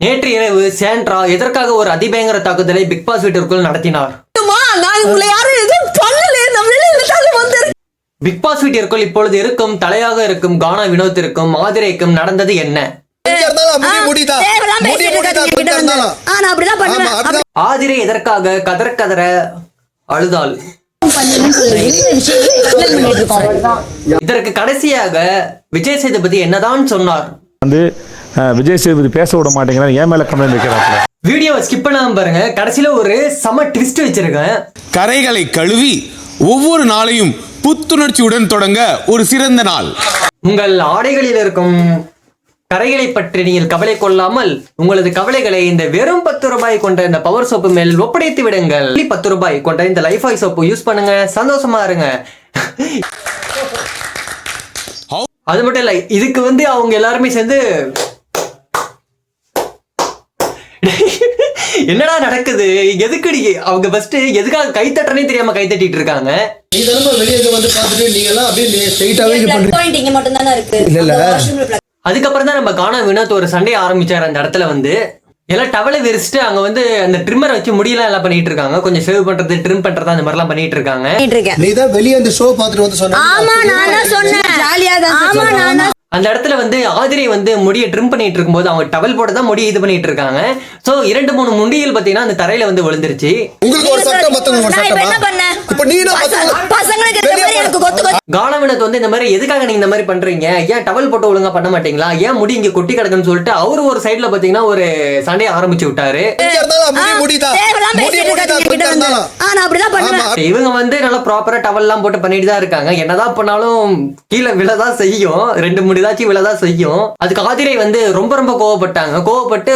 நேற்று இரவு சேண்ட்ரா எதற்காக ஒரு அதிபயங்கர தாக்குதலை பிக் பாஸ் வீட்டிற்குள் நடத்தினார்? பிக் பாஸ் வீட்டிற்குள் இப்பொழுது இருக்கும் தலையாக இருக்கும் கானா வினோத்திற்கும் மாதிரைக்கும் நடந்தது என்ன? ஆதிரை எதற்காக கதற கதற அழுதாள்? இதற்கு கடைசியாக விஜய் சேதுபதி என்னதான் சொன்னார்? வந்து விஜய் சேதுபதி பேச விட மாட்டேங்கிறார். ஏன் மேல கம்ப்ளைண்ட் வைக்கிறாப்புல. வீடியோவை ஸ்கிப் பண்ணாம பாருங்க. கடைசியில ஒரு செம ட்விஸ்ட் வச்சிருக்கேன். கரைகளை கழுவி ஒவ்வொரு நாளையும் புத்துணர்ச்சியுடன் தொடங்க ஒரு சிறந்த நாள். உங்கள் ஆடைகளில் இருக்கும் கரைகளை பற்றி நீங்கள் கவலை கொள்ளாமல் உங்களது கவலைகளை இந்த வெறும் பத்து ரூபாய் கொண்ட இந்த பவர் சோப்பு மேல் ஒப்படைத்து விடுங்கள். பத்து ரூபாய் கொண்ட இந்த லைஃப் ஆய் சோப்பு யூஸ் பண்ணுங்க. சந்தோஷமா இருங்க. அது மட்டும் இல்ல இதுக்கு வந்து அவங்க எல்லாருமே சேர்ந்து என்னடா நடக்குது? எதுக்குடி? அவங்க ஃபர்ஸ்ட் எதுக்காக கை தட்டுறனே தெரியாம கை தட்டிட்டு இருக்காங்க. நீ தானே வெளியே வந்து பார்த்துட்டு நீங்க எல்லாம் அப்படியே ஸ்ட்ரைட்டாவே இது பண்றீங்க பாயிண்ட் இங்க மட்டும் தானே இருக்கு. இல்ல, இல்ல. அந்த washroom ல plug அதுக்கப்புறம் தான் நம்ம காண வினோத் ஒரு சண்டை ஆரம்பிச்சார் அந்த இடத்துல வந்து. எல்லாம் டவலை விரிச்சிட்டு அங்க வந்து அந்த ட்ரிம்மர் வச்சு முடியெல்லாம் எல்லாம் பண்ணிட்டு இருக்காங்க. கொஞ்சம் சேவ் பண்றது ட்ரிம் பண்றது அந்த மாதிரிலாம் பண்ணிட்டு இருக்காங்க. பண்ணிட்டு இருக்கேன். நீ தான் வெளியே இந்த ஷோ பார்த்துட்டு வந்து சொன்ன ஆமா நான் தான் சொன்னேன். ஜாலியா தான் ஆமா நான் தான் அந்த இடத்துல வந்து ஆதிரை வந்து முடியை ட்ரிம் பண்ணிட்டு இருக்கும்போது அவங்க டவல் போட்டு தான் முடி இது பண்ணிட்டு இருக்காங்க. சோ இரண்டு மூணு முடிகள் பாத்தீங்கன்னா அந்த தரையில வந்து விழுந்துருச்சு. உங்களுக்கு ஒரு சட்டம் மத்தவங்க ஒரு நான் இப்ப என்ன சட்டமா பண்ணேன்? இப்ப நீ தான் பசங்க- மத்தவங்க- பசங்களுக்கு இந்த மாதிரி எனக்கு கொத்து கொத்து கான வினோத் வந்து இந்த மாதிரி எதுக்காக நீங்க இந்த மாதிரி பண்றீங்க? ஏன் டவல் போட்டு ஒழுங்கா பண்ண மாட்டீங்களா? ஏன் முடி இங்க கொட்டி கிடக்குன்னு சொல்லிட்டு அவரு ஒரு சைடுல பாத்தீங்கன்னா ஒரு சண்டையை ஆரம்பிச்சு விட்டாரு. முடி முடி இவங்க வந்து நல்லா ப்ராப்பரா டவல் எல்லாம் போட்டு பண்ணிட்டு தான் இருக்காங்க. என்னதான் பண்ணாலும் கீழே விழதான் செய்யும். ரெண்டு முடிதாச்சும் விழதான் செய்யும். அதுக்கு ஆதிரை வந்து ரொம்ப ரொம்ப கோவப்பட்டாங்க. கோவப்பட்டு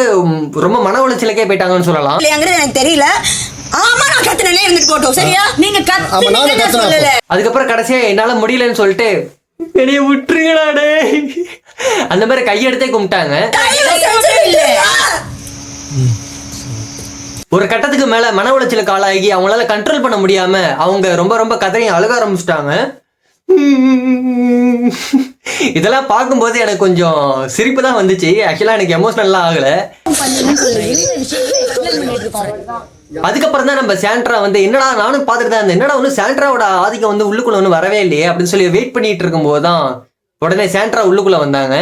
ரொம்ப மன உளைச்சலுக்கே போயிட்டாங்கன்னு சொல்லலாம். இல்லையாங்கிறது எனக்கு தெரியல. ஆமா நான் கத்துனே இருந்துட்டு போட்டோம். சரியா? நீங்க ஆமா, நானும் கத்துனீங்க கத்துனேன் சொல்லல? அதுக்கப்புறம் கடைசியா என்னால முடியலன்னு சொல்லிட்டு என்னைய விட்டுருங்கடா டேய். அந்த மாதிரி கையெடுத்தே கும்பிட்டாங்க. ஒரு கட்டத்துக்கு மேல மன உளைச்சலுக்கு ஆளாகி அவங்களால கண்ட்ரோல் பண்ண முடியாம அவங்க ரொம்ப ரொம்ப கதறையும் அழுக ஆரம்பிச்சிட்டாங்க. இதெல்லாம் பார்க்கும்போது எனக்கு கொஞ்சம் சிரிப்பு தான் வந்துச்சு. ஆக்சுவலாக எனக்கு எமோஷனல்லாம் ஆகலை. அதுக்கப்புறம் தான் நம்ம சாண்ட்ரா வந்து என்னடா நானும் பார்த்துட்டு தான் இருந்தேன். என்னடா ஒன்று சாண்ட்ராவோட ஆதிக்கம் வந்து உள்ளுக்குள்ள ஒன்றும் வரவே இல்லையே? அப்படின்னு சொல்லி வெயிட் பண்ணிட்டு இருக்கும்போது தான் உடனே சாண்ட்ரா உள்ளுக்குள்ள வந்தாங்க.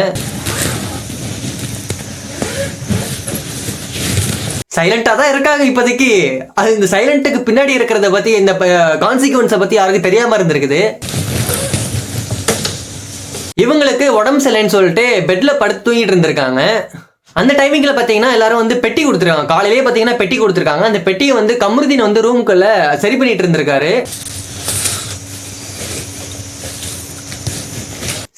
சைலண்டாக தான் இருக்காங்க இப்போதைக்கு. அது இந்த சைலண்ட்டுக்கு பின்னாடி இருக்கிறத பற்றி இந்த கான்சிக்வன்ஸை பற்றி யாருக்கும் தெரியாமல் இருந்திருக்குது. இவங்களுக்கு உடம்பு சரியில்லைன்னு சொல்லிட்டு பெட்ல படுத்து தூங்கிட்டு இருந்திருக்காங்க. அந்த டைமிங்ல பார்த்தீங்கன்னா எல்லாரும் வந்து பெட்டி கொடுத்துருக்காங்க. காலையிலேயே பார்த்தீங்கன்னா பெட்டி கொடுத்துருக்காங்க. அந்த பெட்டியை வந்து கமருதீன் வந்து ரூம்குள்ள சரி பண்ணிட்டு இருந்திருக்காரு.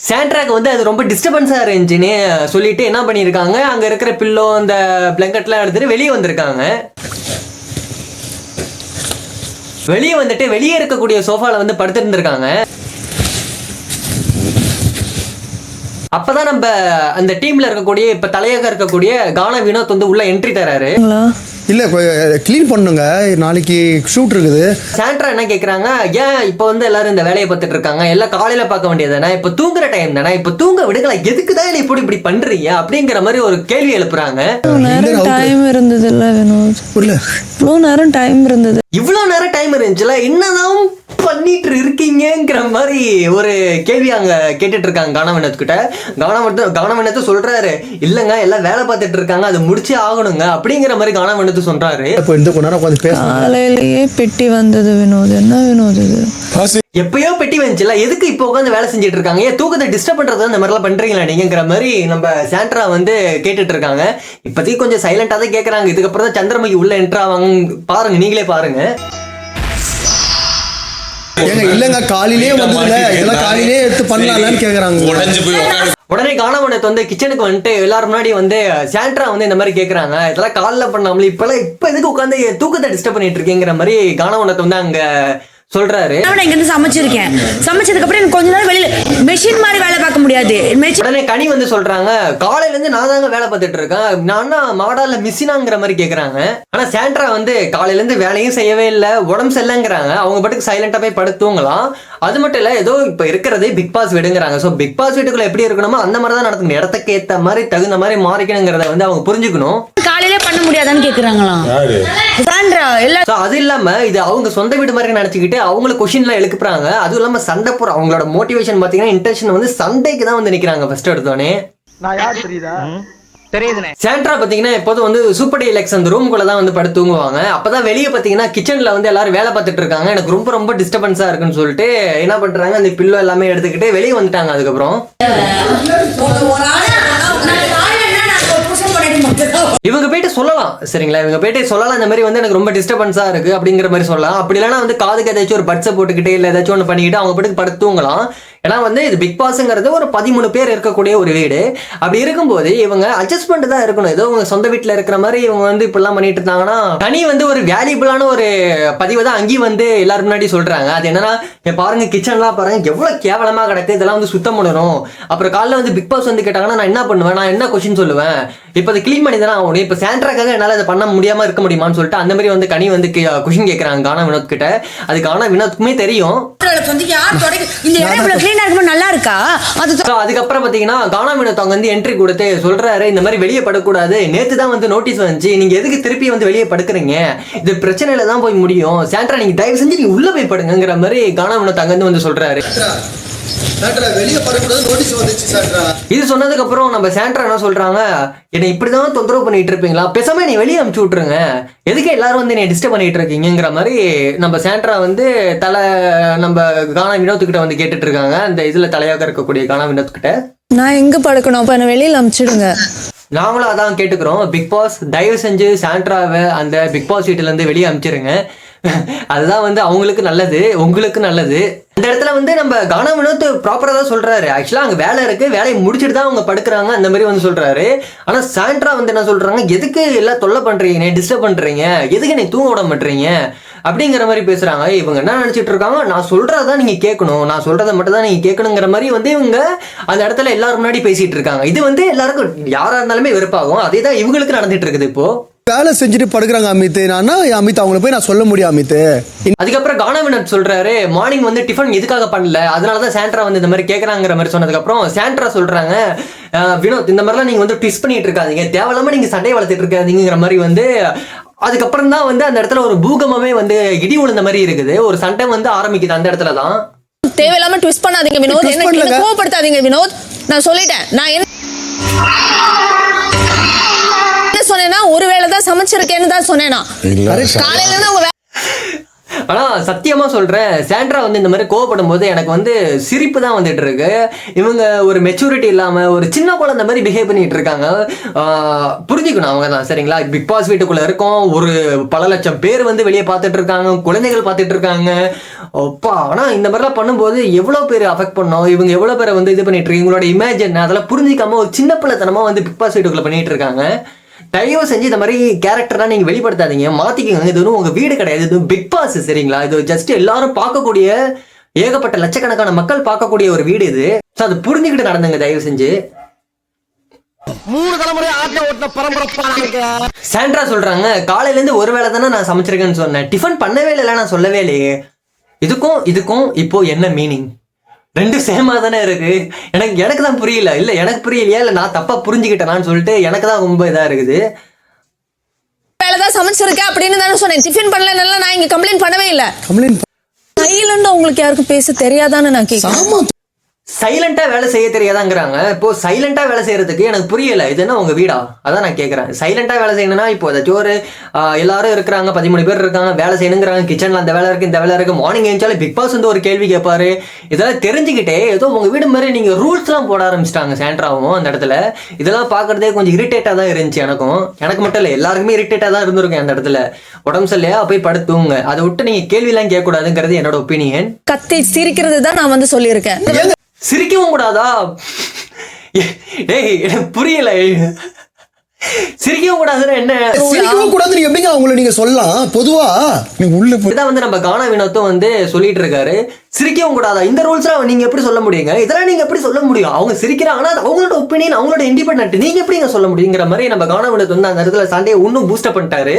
சாண்ட்ராக் வந்து அது ரொம்ப டிஸ்டர்பன்ஸாக இருந்துச்சுன்னு சொல்லிட்டு என்ன பண்ணியிருக்காங்க? அங்கே இருக்கிற பில்லோ அந்த பிளங்கெட்லாம் எடுத்துகிட்டு வெளியே வந்திருக்காங்க. வெளியே வந்துட்டு வெளியே இருக்கக்கூடிய சோஃபாவில் வந்து படுத்துருந்துருக்காங்க. அப்பதான் நம்ம அந்த டீம்ல இருக்கக்கூடிய இப்ப தலையாக இருக்கக்கூடிய கான வினோத் வந்து உள்ள என்ட்ரி தராரு. இல்ல. க்ளீன் பண்ணுங்க. நாளைக்கு ஷூட் இருக்குது. சாண்ட்ரா என்ன கேக்குறாங்க? ஏன் இப்போ வந்து எல்லாரும் இந்த வேலையை பார்த்துட்டு இருக்காங்க? எல்லாம் காலையில பார்க்க வேண்டியதுதானே? இப்போ தூங்குற டைம் தானே? இப்போ தூங்க விடுங்களா? எதுக்கு தான் இப்படி இப்படி பண்றீங்க? அப்படிங்கிற மாதிரி ஒரு கேள்வி எழுப்புறாங்க. நேரம் டைம் இருந்தது இல்ல வினோத்? புரியல. இவ்வளோ நேரம் டைம் இருந்தது. இவ்வளவு நேரம் டைம் இருந்துச்சுல? என்னதான் பண்ணிட்டு இருக்கீங்கங்கிற மாதிரி ஒரு கேள்வி அங்க கேட்டுட்டு இருக்காங்க கானவனத்து கிட்ட கானவனத்து கானவனத்து சொல்றாரு. இல்லங்க எல்லாம் வேலை பார்த்துட்டு இருக்காங்க. அது முடிச்சே ஆகணுங்க அப்படிங்கிற மாதிரி கானவனத்து சொல்றாரு. இப்போ இந்த கொஞ்ச நேரம் உட்காந்து பேச. காலையிலேயே பெட்டி வந்தது வினோத். என்ன வினோத் இது? எப்பயோ பெட்டி வந்துச்சுல எதுக்கு இப்போ உட்காந்து வேலை செஞ்சுட்டு இருக்காங்க? ஏன் தூக்கத்தை டிஸ்டர்ப் பண்றது இந்த மாதிரிலாம் பண்றீங்களா நீங்கிற மாதிரி நம்ம சாண்ட்ரா வந்து கேட்டுட்டு இருக்காங்க இப்போதைக்கு கொஞ்சம் சைலண்டா தான் கேக்குறாங்க. இதுக்கப்புறம் தான் சந்திரமுகி உள்ள என்ட்ரு ஆவாங்க பாருங்க நீங்களே பாருங்க. ஏங்க இல்லங்க காலையிலேயே வந்ததுல இதெல்லாம் காலையிலேயே எடுத்து பண்ணலாம்னு கேக்குறாங்க. உடஞ்சு போய் உடனே காணவனத்து வந்து கிச்சனுக்கு வந்துட்டு எல்லாரும் முன்னாடி வந்து சாண்ட்ரா வந்து இந்த மாதிரி கேக்குறாங்க. இதெல்லாம் காலைல பண்ணாமலே இப்பெல்லாம் இப்ப எதுக்கு உட்காந்து தூக்கத்தை டிஸ்டர்ப் பண்ணிட்டு இருக்கீங்கிற மாதிரி காணவனத்தை வந்து அங்க சொல்றாரு. நான் இங்க சமைச்சிருக்கேன். சமைச்சதுக்கு அப்புறம் எனக்கு கொஞ்ச நேரம் வெளியில மெஷின் மாதிரி வேலை பார்க்க முடியாது. உடனே கனி வந்து சொல்றாங்க காலையில இருந்து நான் தாங்க வேலை பார்த்துட்டு இருக்கேன். நான் மாடால மிஸ்ஸினாங்கிற மாதிரி கேக்குறாங்க. ஆனா சாண்ட்ரா வந்து காலையில இருந்து வேலையும் செய்யவே இல்லை உடம்பு சரியில்லைங்கிறாங்க. அவங்க பாட்டுக்கு சைலண்டா போய் படுத்து தூங்கலாம் அது மட்டும் இல்ல ஏதோ இப்ப இருக்கிறதே பிக் பாஸ் வீடுங்கிறாங்க. சோ பிக் பாஸ் வீட்டுக்குள்ள எப்படி இருக்கணுமோ அந்த மாதிரி தான் நடக்கணும் இடத்துக்கு ஏத்த மாதிரி தகுந்த மாதிரி மாறிக்கணுங்கிறத வந்து அவங்க புரிஞ்சுக்கணும். காலையிலே பண்ண முடியாதான்னு கேக்குறாங்களாம். சாண்ட்ரா எல்லா ஸோ அது இல்லாம இது அவங்க சொந்த வீடு மாதிரி நினச்சிக்கிட்டு அவங்கள கொஷின்லாம் எழுப்புறாங்க. அதுவும் இல்லாம சண்டை போற அவங்களோட மோட்டிவேஷன் பார்த்தீங்கன்னா இன்டென்ஷன் வந்து சண்டைக்கு தான் வந்து நிற்கிறாங்க ஃபர்ஸ்ட் எடுத்தோடனே. நான் யார் தெரியுதா? தெரியுதுனே. சாண்ட்ரா பார்த்தீங்கன்னா எப்போதும் வந்து சூப்பர் டீலக்ஸ் அந்த ரூம்குள்ள தான் வந்து படுத்து தூங்குவாங்க. அப்பதான் வெளியே பார்த்தீங்கன்னா கிச்சன்ல வந்து எல்லாரும் வேலை பார்த்துட்டு இருக்காங்க. எனக்கு ரொம்ப ரொம்ப டிஸ்டர்பன்ஸா இருக்குன்னு சொல்லிட்டு என்ன பண்றாங்க அந்த பில்லோ எல்லாமே எடுத்துக்கிட்டு வெளியே வந்துட்டாங்க அதுக்கப்புறம். இவங்க போயிட்டு சொல்லலாம் சரிங்களா? இவங்க போயிட்டு சொல்லலாம் இந்த மாதிரி வந்து எனக்கு ரொம்ப டிஸ்டர்பன்ஸாக இருக்கு அப்படிங்கிற மாதிரி சொல்லலாம். அப்படி இல்லைனா வந்து காதுக்கு ஏதாச்சும் ஒரு பட்ஸை போட்டுக்கிட்டு இல்லை ஏதாச்சும் ஒன்று பண்ணிக்கிட்டு அவங்க பாட்டுக்கு படுத்துவங்களாம் ஏன்னா வந்து இது பிக் பாஸ்ங்கிறது ஒரு பதிமூணு பேர் இருக்கக்கூடிய ஒரு வீடு. அப்படி இருக்கும்போது இவங்க அட்ஜஸ்ட்மெண்ட் தான் இருக்கணும். ஏதோ உங்க சொந்த வீட்டில் இருக்கிற மாதிரி இவங்க வந்து இப்படிலாம் பண்ணிட்டு இருந்தாங்கன்னா தனி வந்து ஒரு வேல்யூபிளான ஒரு பதிவை தான் அங்கேயும் வந்து எல்லாரும் முன்னாடி சொல்றாங்க. அது என்னன்னா பாருங்க கிச்சன்லாம் பாருங்க எவ்வளவு கேவலமா கிடக்கு. இதெல்லாம் வந்து சுத்தம் பண்ணணும். அப்புறம் காலைல வந்து பிக் பாஸ் வந்து கேட்டாங்கன்னா நான் என்ன பண்ணுவேன்? நான் என்ன கொஸ்டின் சொல்லுவேன்? இப்போ அதை க்ளீன் பண்ணி தானே ஆகணும். இப்போ சாண்ட்ராக்காக என்னால் அதை பண்ண முடியாம இருக்க முடியுமான்னு சொல்லிட்டு அந்த மாதிரி வந்து கனி வந்து கொஷின் கேட்குறாங்க கானா வினோத் கிட்ட. அது கானா வினோத்துக்குமே தெரியும். கிளீனா இருக்கும்போது நல்லா இருக்கா? அது அதுக்கப்புறம் பார்த்தீங்கன்னா கானா வினோத் வந்து என்ட்ரி கொடுத்து சொல்றாரு இந்த மாதிரி வெளியே படக்கூடாது. நேற்று தான் வந்து நோட்டீஸ் வந்துச்சு. நீங்க எதுக்கு திருப்பி வந்து வெளியே படுக்கிறீங்க? இது பிரச்சனையில தான் போய் முடியும். சாண்ட்ரா நீங்க தயவு செஞ்சு நீங்க உள்ள போய் படுங்கிற மாதிரி கானா வினோத் அங்கேருந்து வந்து சொல்றாரு. வெளியே படக்கூடாது நோட்டீஸ் வந்துச்சு சாண்ட்ரா. இது சொன்னதுக்கு அப்புறம் நம்ம சாண்ட்ரா என்ன சொல்றாங்க? என்னை இப்படிதான் தொந்தரவு பண்ணிட்டு இருப்பீங்களா? பேசாம நீ வெளியே அமுச்சு விட்டுருங்க. எதுக்கு எல்லாரும் வந்து என்னை டிஸ்டர்ப் பண்ணிட்டு இருக்கீங்கிற மாதிரி நம்ம சாண்ட்ரா வந்து தலை நம்ம கானா வினோத் கிட்ட வந்து கேட்டுட்டு இருக்காங்க. அந்த இதுல தலையாக இருக்கக்கூடிய கானா வினோத் கிட்ட நான் எங்க படுக்கணும்? அப்ப என்ன வெளியில அமுச்சிடுங்க. நாங்களும் அதான் கேட்டுக்கிறோம். பிக் பாஸ் தயவு செஞ்சு சாண்ட்ராவை அந்த பிக் பாஸ் வீட்டுல இருந்து வெளியே அனுப்பிச்சிருங்க அதுதான் வந்து அவங்களுக்கு நல்லது உங்களுக்கு நல்லது. இந்த இடத்துல வந்து நம்ம கானா வினோத் ப்ராப்பராக தான் சொல்கிறாரு ஆக்சுவலாக அங்கே வேலை இருக்குது வேலையை முடிச்சுட்டு தான் அவங்க படுக்கிறாங்க. அந்த மாதிரி வந்து சொல்கிறாரு ஆனால் சாண்ட்ரா வந்து என்ன சொல்கிறாங்க எதுக்கு எல்லாம் தொல்லை பண்ணுறீங்க பண்றீங்க டிஸ்டர்ப் பண்ணுறீங்க எதுக்கு நீ தூங்க விட மாட்டீங்க? அப்படிங்கிற மாதிரி பேசுகிறாங்க இவங்க என்ன நினச்சிட்டு இருக்காங்க? நான் சொல்றதான் நீங்கள் கேட்கணும். நான் சொல்கிறத மட்டும் தான் நீங்கள் கேட்கணுங்கிற மாதிரி வந்து இவங்க அந்த இடத்துல எல்லாரும் முன்னாடி பேசிகிட்டு இருக்காங்க. இது வந்து எல்லாருக்கும் யாராக இருந்தாலுமே வெறுப்பாகும். அதே தான் இவங்களுக்கு நடந்துட்டு இருக்குது இப்போது வேலை செஞ்சுட்டு படுக்கிறாங்க அமித். நான் அமித் அவங்கள போய் நான் சொல்ல முடியும் அமித்? அதுக்கப்புறம் கானாவினட் சொல்றாரு மார்னிங் வந்து டிஃபன் எதுக்காக பண்ணல? அதனால தான் சாண்ட்ரா வந்து இந்த மாதிரி கேட்கறாங்கிற மாதிரி சொன்னதுக்கப்புறம் சாண்ட்ரா சொல்றாங்க "அஹ், வினோத் இந்த மாதிரிலாம் நீங்க வந்து ட்விஸ்ட் பண்ணிட்டு இருக்காதீங்க. தேவையில்லாம நீங்க சண்டையை வளர்த்துட்டு இருக்காதீங்கிற மாதிரி வந்து அதுக்கப்புறம் தான் வந்து அந்த இடத்துல ஒரு பூகமமே வந்து இடி விழுந்த மாதிரி இருக்குது. ஒரு சண்டை வந்து ஆரம்பிக்குது அந்த இடத்துல தான். தேவையில்லாம ட்விஸ்ட் பண்ணாதீங்க வினோத். என்ன கோவப்படுத்தாதீங்க வினோத். நான் சொல்லிட்டேன். நான் என்ன சொன்னேன்னா ஒரு வேளை தான் சமைச்சிருக்கேன்னு தான் சொன்னேனா. காலையில இருந்து அவங்க வே- ஆனா சத்தியமா சொல்றேன் சாண்ட்ரா வந்து இந்த மாதிரி கோவப்படும் போது எனக்கு வந்து சிரிப்பு தான் வந்துட்டு இருக்கு. இவங்க ஒரு மெச்சூரிட்டி இல்லாம ஒரு சின்ன குழந்தை மாதிரி பிஹேவ் பண்ணிட்டு இருக்காங்க. புரிஞ்சுக்கணும் அவங்க தான் சரிங்களா? பிக் பாஸ் வீட்டுக்குள்ள இருக்கோம் ஒரு பல லட்சம் பேர் வந்து வெளியே பார்த்துட்டு இருக்காங்க குழந்தைகள் பார்த்துட்டு இருக்காங்க. அப்பா ஆனா இந்த மாதிரிலாம் பண்ணும்போது எவ்வளவு பேர் அஃபெக்ட் பண்ணோம்? இவங்க எவ்வளவு பேரை வந்து இது பண்ணிட்டு இருக்கு இவங்களோட இமேஜின் அதெல்லாம் புரிஞ்சிக்காம ஒரு சின்ன பிள்ளைத்தனமா வந்து பிக் பாஸ் வீட்டுக்குள்ள பண்ணிட்டு இருக்காங்க. தயவு செஞ்சு இந்த மாதிரி கேரக்டர்லாம் நீங்க வெளிப்படுத்தாதீங்க. மாத்திக்கோங்க. இது ஒன்றும் உங்க வீடு கிடையாது. இது பிக் பாஸ் சரிங்களா? இது ஜஸ்ட் எல்லாரும் பார்க்கக்கூடிய ஏகப்பட்ட லட்சக்கணக்கான மக்கள் பார்க்கக்கூடிய ஒரு வீடு இது. ஸோ அது புரிஞ்சுக்கிட்டு நடந்துங்க தயவு செஞ்சு. மூணு தலைமுறை ஆட்ட ஓட்டின பரம்பரை சாண்ட்ரா சொல்றாங்க காலையில இருந்து ஒரு வேளை தானே நான் சமைச்சிருக்கேன்னு சொன்னேன். டிஃபன் பண்ணவே இல்லை நான் சொல்லவே இல்லையே. இதுக்கும் இதுக்கும் இப்போ என்ன மீனிங் ரெண்டும் சேமா தானே இருக்கு. எனக்கு எனக்கு தான் புரியல. இல்ல எனக்கு புரியலையா? இல்ல நான் தப்பா புரிஞ்சுக்கிட்டேனான்னு சொல்லிட்டு எனக்கு தான் ரொம்ப இதா இருக்குது. தான் சமைச்சிருக்கேன் அப்படின்னு தானே சொன்னேன். டிஃபன் பண்ணலனால நான் இங்க கம்ப்ளைண்ட் பண்ணவே இல்ல. கம்ப்ளைண்ட் சைலண்டா உங்களுக்கு யாருக்கும் பேச தெரியாதான்னு நான் கேட்கிறேன் ஆமா சைலண்டா வேலை செய்ய தெரியாதாங்கிறாங்க. இப்போ சைலண்டா வேலை செய்யறதுக்கு எனக்கு புரியல. இது என்ன உங்க வீடா? அதான் நான் கேட்கறேன் சைலண்டா வேலை செய்யணும்னா இப்போ ஏதாச்சும் ஒரு எல்லாரும் இருக்கிறாங்க. பதிமூணு பேர் இருக்காங்க. வேலை செய்யணுங்கிறாங்க. கிச்சன்ல அந்த வேலை இருக்கு இந்த வேலை இருக்கு. மார்னிங் எழுந்தாலும் பிக் பாஸ் வந்து ஒரு கேள்வி கேட்பாரு. இதெல்லாம் தெரிஞ்சுக்கிட்டே ஏதோ உங்க வீடு மாதிரி நீங்க ரூல்ஸ்லாம் போட ஆரம்பிச்சிட்டாங்க சாண்ட்ராவும் அந்த இடத்துல. இதெல்லாம் பார்க்கறதே கொஞ்சம் இரிட்டேட்டா தான் இருந்துச்சு எனக்கும். எனக்கு மட்டும் இல்லை எல்லாருக்குமே இரிட்டேட்டா தான் இருந்திருக்கும் அந்த இடத்துல. உடம்பு சரியில்லையா? போய் படுத்துங்க. அதை விட்டு நீங்க கேள்விலாம் கேட்கக்கூடாதுங்கிறது என்னோட ஒப்பீனியன் கத்தி சிரிக்கிறது தான் நான் வந்து சொல்லியிருக்கேன். சிரிக்கவும் கூடாதா? டேய் எனக்கு புரியல. சிரிக்கவும் கூடாதுன்னா என்ன? சிரிக்கவும் கூடாது எப்படிங்க அவங்கள நீங்க சொல்லலாம்? பொதுவா நீங்க உள்ள இதான் வந்து நம்ம கானா வினோத்தும் வந்து சொல்லிட்டு இருக்காரு. சிரிக்கவும் கூடாதா? இந்த ரூல்ஸ்லாம் நீங்க எப்படி சொல்ல முடியுங்க? இதெல்லாம் நீங்க எப்படி சொல்ல முடியும்? அவங்க சிரிக்கிறாங்கன்னா அவங்களோட ஒப்பீனியன் அவங்களோட இண்டிபெண்டன்ட் நீங்க எப்படிங்க சொல்ல முடியுங்கிற மாதிரி நம்ம கானா வினோத் வந்து அந்த இடத்துல சண்டையை இன்னும் பூஸ்டப் பண்ணிட்டாரு.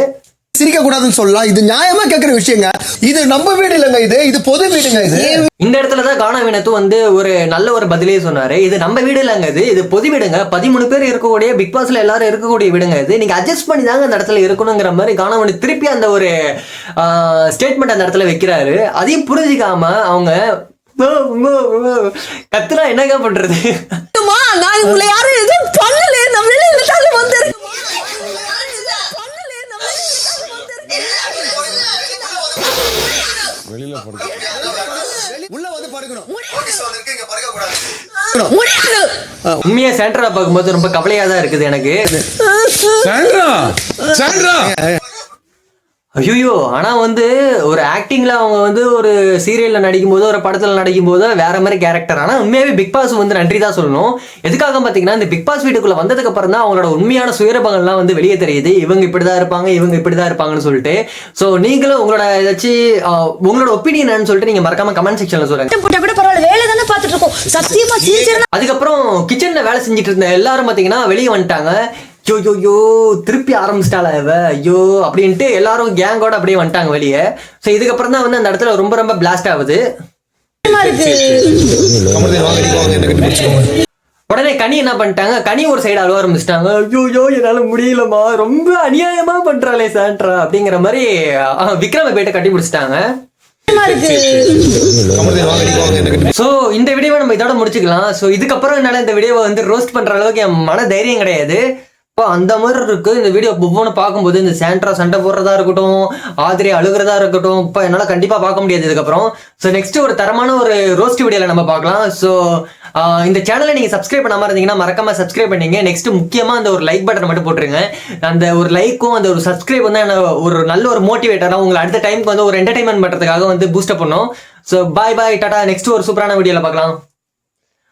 சிரிக்க கூடாதுன்னு சொல்லலாம். இது நியாயமா கேட்கிற விஷயங்க. இது நம்ம வீடு இல்லைங்க இது. இது பொது வீடுங்க இது. இந்த இடத்துல தான் கானா வினத்து வந்து ஒரு நல்ல ஒரு பதிலே சொன்னாரு. இது நம்ம வீடு இல்லைங்க இது. இது பொது வீடுங்க. பதிமூணு பேர் இருக்கக்கூடிய பிக் பாஸ்ல எல்லாரும் இருக்கக்கூடிய வீடுங்க இது. நீங்க அட்ஜஸ்ட் பண்ணி தாங்க அந்த இடத்துல இருக்கணுங்கிற மாதிரி கானா வினத்து திருப்பி அந்த ஒரு ஸ்டேட்மெண்ட் அந்த இடத்துல வைக்கிறாரு. அதையும் புரிஞ்சுக்காம அவங்க கத்துனா என்னங்க பண்றது? நான் உங்களை யாரும் எதுவும் பண்ணல நான் வெளியில தானே வந்திருக்கேன் உள்ள வந்து படுக்கணும். உண்மையா சென்டரா பார்க்கும்போது ரொம்ப கவலையா தான் இருக்குது எனக்கு. சாண்ட்ரா! சாண்ட்ரா! ஐயோ ஆனா வந்து ஒரு ஆக்டிங்ல அவங்க வந்து ஒரு சீரியல்ல நடிக்கும் போது ஒரு படத்துல நடிக்கும் போது வேற மாதிரி கேரக்டர் ஆனா உண்மையாவே பிக் பாஸ் வந்து நன்றி தான் சொல்லணும். எதுக்காக பாத்தீங்கன்னா இந்த பிக் பாஸ் வீட்டுக்குள்ள வந்ததுக்கு அப்புறம் தான் அவங்களோட உண்மையான சுயரபங்கள்லாம் வந்து வெளியே தெரியுது. இவங்க இப்படிதான் இருப்பாங்க இவங்க இப்படிதான் இருப்பாங்கன்னு சொல்லிட்டு. சோ நீங்களும் உங்களோட ஏதாச்சும் உங்களோட ஒப்பீனியன் சொல்லிட்டு நீங்க மறக்காம கமெண்ட் செக்ஷன்ல சொல்லுங்க. பரவாயில்ல வேலை தானே பார்த்துட்டு இருக்கோம். சத்தியமா சிரிச்சிருந்தா அதுக்கப்புறம் கிச்சன்ல வேலை செஞ்சுட்டு இருந்த எல்லாரும் பாத்தீங்கன்னா வெளியே வந்துட்டாங்க. யோ யோ யோ திருப்பி ஆரம்பிச்சிட்டாளா இவ? ஐயோ அப்படின்ட்டு எல்லாரும் கேங்கோட அப்படியே வந்துட்டாங்க வெளியே. ஸோ இதுக்கப்புறம் தான் வந்து அந்த இடத்துல ரொம்ப ரொம்ப பிளாஸ்ட் ஆகுது. உடனே கனி என்ன பண்ணிட்டாங்க? கனி ஒரு சைடு அழுவ ஆரம்பிச்சிட்டாங்க. ஐயோ என்னால முடியலமா ரொம்ப அநியாயமா பண்றாளே சாண்ட்ரா அப்படிங்கிற மாதிரி விக்ரம பேட்டை கட்டி பிடிச்சிட்டாங்க. சோ இந்த வீடியோவை நம்ம இதோட முடிச்சுக்கலாம். சோ இதுக்கப்புறம் என்னால இந்த வீடியோவை வந்து ரோஸ்ட் பண்ற அளவுக்கு என் மன தைரியம் கிடையாது. இப்போ அந்த மாதிரி இருக்கு. இந்த வீடியோ ஒவ்வொன்று பார்க்கும்போது இந்த சாண்ட்ரா சண்டை போடுறதா இருக்கட்டும் ஆதிரி அழுகிறதா இருக்கட்டும் இப்போ என்னால் கண்டிப்பாக பார்க்க முடியாது இதுக்கப்புறம். ஸோ நெக்ஸ்ட் ஒரு தரமான ஒரு ரோஸ்ட் வீடியோவில் நம்ம பார்க்கலாம். ஸோ இந்த சேனலை நீங்கள் சப்ஸ்கிரைப் பண்ணாமல் இருந்தீங்கன்னா மறக்காம சப்ஸ்கிரைப் பண்ணீங்க. நெக்ஸ்ட் முக்கியமாக அந்த ஒரு லைக் பட்டன் மட்டும் போட்டுருங்க. அந்த ஒரு லைக்கும் அந்த ஒரு சப்ஸ்கிரைப் வந்து என்ன ஒரு நல்ல ஒரு மோட்டிவேட்டராக உங்களை அடுத்த டைமுக்கு வந்து ஒரு என்டர்டைன்மெண்ட் பண்ணுறதுக்காக வந்து பூஸ்டப் பண்ணும். So bye bye Tata. Next ஒரு சூப்பரான வீடியோவில் பார்க்கலாம்.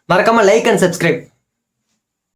மறக்காம லைக் அண்ட் சப்ஸ்கிரைப்